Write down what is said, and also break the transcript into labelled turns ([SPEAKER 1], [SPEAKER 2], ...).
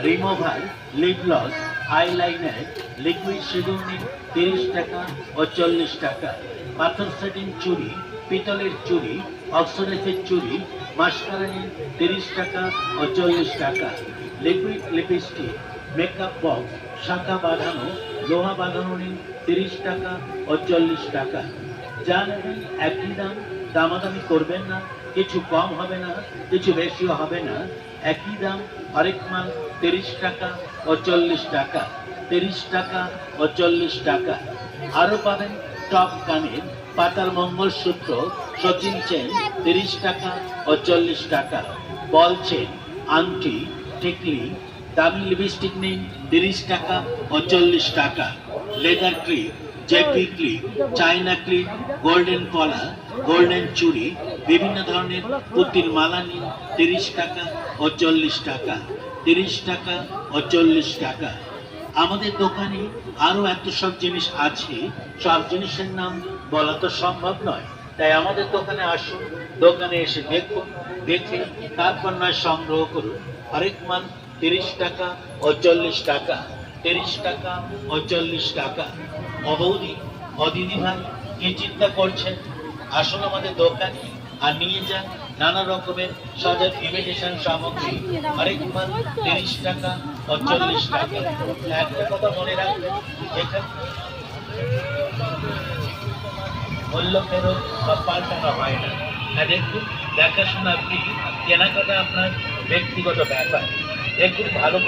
[SPEAKER 1] Remover lip gloss eyeliner liquid সিঁদুর তিরিশ টাকা ও চল্লিশ টাকা। পাথর সেটিং চুড়ি পিতলের চুড়ি অক্সোডাইসের চুড়ি মাস্কারা নিন তিরিশ টাকা ও চল্লিশ টাকা। লিকুইড লিপস্টিক মেকআপ বক্স শাখা বাঁধানো, লোহা বাঁধানো নিন তিরিশ টাকা ও চল্লিশ টাকা। যা নেবেন একই দাম, দামাদামি করবেন না। কিছু কম হবে না, কিছু বেশিও হবে না। একই দাম, আরেক মাল তিরিশ টাকা ও চল্লিশ টাকা, তিরিশ টাকা ও চল্লিশ টাকা। আরও পাবেন টপ কানের পাতার মঙ্গলসূত্র, সচিন চেন তিরিশ টাকা ও চল্লিশ টাকা, বল চেন, আংটি, টিকলি, দামি লিপস্টিক নিন তিরিশ টাকা ও চল্লিশ টাকা। Leather clip JP clip China clip golden কলা গোল্ডেন চুড়ি বিভিন্ন ধরনের পুতির মালা নিন, তিরিশ টাকা ও চল্লিশ টাকা, তিরিশ টাকা ও চল্লিশ টাকা। আমাদের দোকানে আরও এত সব জিনিস আছে, সব জিনিসের নাম বলা তো সম্ভব নয়। তাই আমাদের দোকানে আসুন, দোকানে এসে দেখুন, দেখে তারপর নয় সংগ্রহ করুন। আরেক মান তিরিশ টাকা ও চল্লিশ টাকা। তিরিশ টাকা ও চল্লিশ টাকা। অবৌদি অদিদি ভাই কি চিন্তা করছেন? আসুন আমাদের দোকানে আর নিয়ে যান নানা রকমের সাজার ইমিটেশন সামগ্রী। আরেক মাল তিরিশ টাকা ও চল্লিশ টাকা। একটা কথা মনে রাখবেন, এখানে মূল্য ফেরত বা পাল্টানো হয় না। আর দেখুন, দেখাশোনা আপনি কেনাকাটা আপনার ব্যক্তিগত ব্যাপার। দেখুন, ভালো